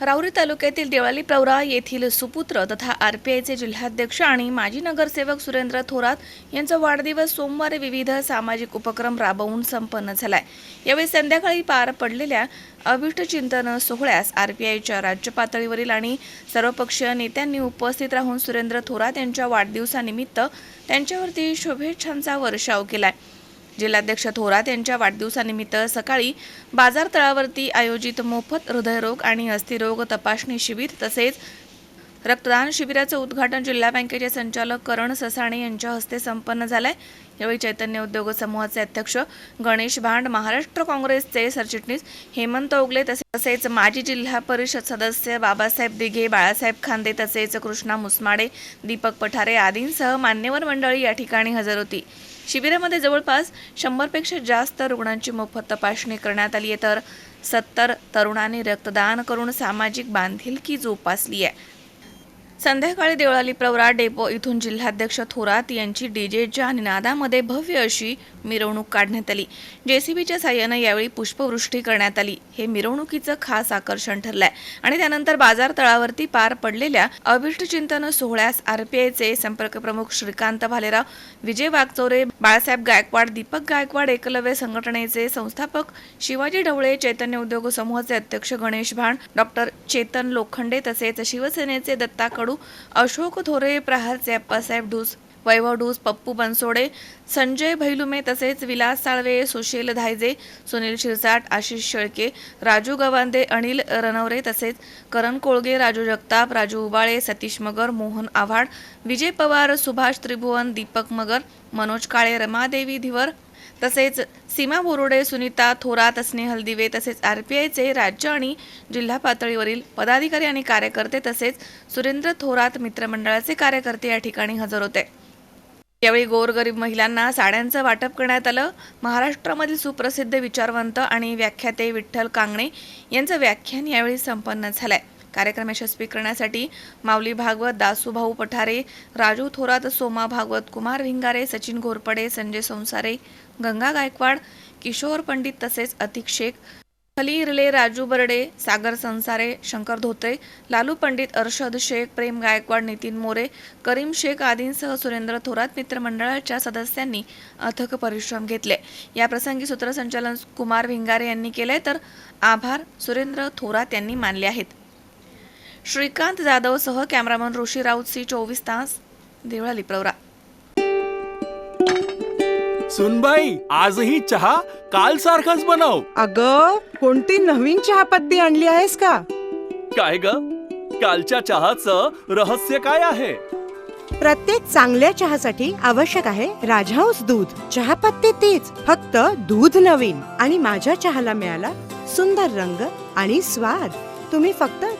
राऊरी तालुक्यातील देवाली प्रवरा येथील सुपुत्र तथा आरपीआयचे जिल्हाध्यक्ष आणि माजी नगरसेवक सुरेंद्र थोरात यांचा वाढदिवस सोमवारी विविध सामाजिक उपक्रम राबवून संपन्न झालाय. यावेळी संध्याकाळी पार पडलेल्या अभिष्टचिंतन सोहळ्यास आरपीआयच्या राज्य पातळीवरील आणि सर्वपक्षीय नेत्यांनी उपस्थित राहून सुरेंद्र थोरात यांच्या वाढदिवसानिमित्त त्यांच्यावरती शुभेच्छांचा वर्षाव केलाय. जिल्हाध्यक्ष थोरात यांच्या वाढदिवसानिमित्त सकाळी बाजार तळावरती आयोजित मोफत हृदयरोग आणि अस्थिरोग तपासणी शिबिर तसेच रक्तदान शिबिराचं उद्घाटन जिल्हा बँकेचे संचालक करण ससाणे यांच्या हस्ते संपन्न झालंय. यावेळी चैतन्य उद्योग समूहाचे अध्यक्ष गणेश भांड महाराष्ट्र काँग्रेसचे सरचिटणीस हेमंत ओगले तसेच माजी जिल्हा परिषद सदस्य बाबासाहेब दिघे बाळासाहेब खांदे तसेच कृष्णा मुसमाडे दीपक पठारे आदींसह मान्यवर मंडळी या ठिकाणी हजर होती. शिबिरामध्ये जवळपास शंभरपेक्षा जास्त रुग्णांची मोफत तपासणी करण्यात आली आहे. तर सत्तर तरुणांनी रक्तदान करून सामाजिक बांधिलकी जोपासली आहे. संध्याकाळी देवळाली प्रवरा डेपो इथून जिल्हाध्यक्ष थोरात यांची डीजेच्या निनादामध्ये भव्य अशी मिरवणूक काढण्यात आली. जेसीबीच्या साह्यानं यावेळी पुष्पवृष्टी करण्यात आली. हे मिरवणुकीचं खास आकर्षण ठरलंय. आणि त्यानंतर बाजार तळावरती पार पडलेल्या अभिष्टचिंतन सोहळ्यास आरपीआयचे संपर्क प्रमुख श्रीकांत भालेराव विजय वागचौरे बाळासाहेब गायकवाड दीपक गायकवाड एकलव्य संघटनेचे संस्थापक शिवाजी ढवळे चैतन्य उद्योग समूहाचे अध्यक्ष गणेश भाण डॉक्टर चेतन लोखंडे तसेच शिवसेनेचे दत्ता कडू अशोक थोरे प्रहारचे अप्पासाहेब ढूस वैभव ढूस पप्पू बनसोडे संजय भैलुमे तसेच विलास साळवे सुशील धायजे सुनील शिरसाट आशिष शेळके राजू गवांदे अनिल रनवरे तसेच करण कोळगे राजू जगताप राजू उबाळे सतीश मगर मोहन आव्हाड विजय पवार सुभाष त्रिभुवन दीपक मगर मनोज काळे रमादेवी धिवर तसेच सीमा बोरुडे सुनीता थोरात स्नेहल दिवे तसेच आर पी आयचे राज्य आणि जिल्हा पातळीवरील पदाधिकारी आणि कार्यकर्ते तसेच सुरेंद्र थोरात मित्रमंडळाचे कार्यकर्ते या ठिकाणी हजर होते. यावेळी गोरगरीब महिलांना साड्यांचं वाटप करण्यात आलं. महाराष्ट्रामधील सुप्रसिद्ध विचारवंत आणि व्याख्याते विठ्ठल कांगणे यांचं व्याख्यान यावेळी संपन्न झालंय. कार्यक्रम यशस्वी करण्यासाठी माऊली भागवत दासूभाऊ पठारे राजू थोरात सोमा भागवत कुमार भिंगारे सचिन घोरपडे संजय संसारे गंगा गायकवाड किशोर पंडित तसेच अतिक शेख खलीरले राजू बर्डे सागर संसारे शंकर धोत्रे लालू पंडित अर्षद शेख प्रेम गायकवाड नितीन मोरे करीम शेख आदींसह सुरेंद्र थोरात मित्रमंडळाच्या सदस्यांनी अथक परिश्रम घेतले. या प्रसंगी सूत्रसंचालन कुमार भिंगारे यांनी केले तर आभार सुरेंद्र थोरात यांनी मानले आहेत. श्रीकांत जाधवसह कॅमेरामन ऋषी राऊत सी चोवीस तास देवळाली प्रवरा. सुनबाई आजही चहा काल सारखाच बनव. अग कोणती नवीन चहापत्ती आणली आहेस का? काय ग? कालच्या चहाचं रहस्य काय आहे? प्रत्येक चांगल्या चहासाठी आवश्यक आहे राजहंस दूध. चहापत्ती तीच फक्त दूध नवीन. आणि माझ्या चहाला मिळाला सुंदर रंग आणि स्वाद. तुम्ही फक्त